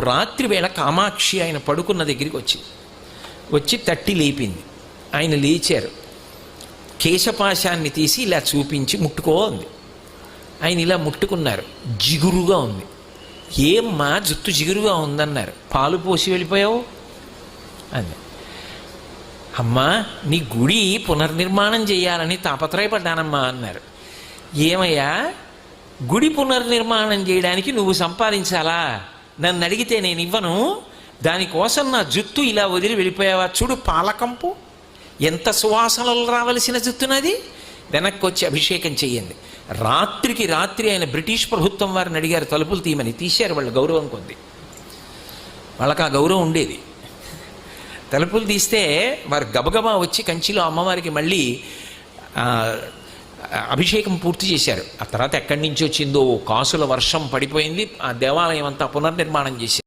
రాత్రి వేళ కామాక్షి ఆయన పడుకున్న దగ్గరికి వచ్చి వచ్చి తట్టి లేపింది. ఆయన లేచారు. కేశపాశాన్ని తీసి ఇలా చూపించి ముట్టుకో ఉంది ఆయన ఇలా ముట్టుకున్నారు. జిగురుగా ఉంది. ఏమ్మా జుట్టు జిగురుగా ఉందన్నారు. పాలు పోసి వెళ్ళిపోయావు? అంది. అమ్మా నీ గుడి పునర్నిర్మాణం చేయాలని తాపత్రయపడ్డానమ్మా అన్నారు. ఏమయ్యా? గుడి పునర్నిర్మాణం చేయడానికి నువ్వు సంపాదించాలా? నన్ను అడిగితే నేను ఇవ్వను. దానికోసం నా జుత్తు ఇలా వదిలి వెళ్ళిపోయావా చూడు పాలకంపు. ఎంత సువాసనలు రావలసిన జుత్తునది వెనక్కి వచ్చి అభిషేకం చెయ్యండి. రాత్రికి రాత్రి ఆయన బ్రిటిష్ ప్రభుత్వం వారిని అడిగారు తలుపులు తీయమని. తీశారు వాళ్ళు గౌరవం కొద్ది. వాళ్ళకి ఆ గౌరవం ఉండేది. తలుపులు తీస్తే వారు గబగబా వచ్చి కంచిలో అమ్మవారికి మళ్ళీ అభిషేకం పూర్తి చేశారు. ఆ తర్వాత ఎక్కడి నుంచి వచ్చిందో కాసుల వర్షం పడిపోయింది. ఆ దేవాలయం అంతా పునర్నిర్మాణం చేశారు.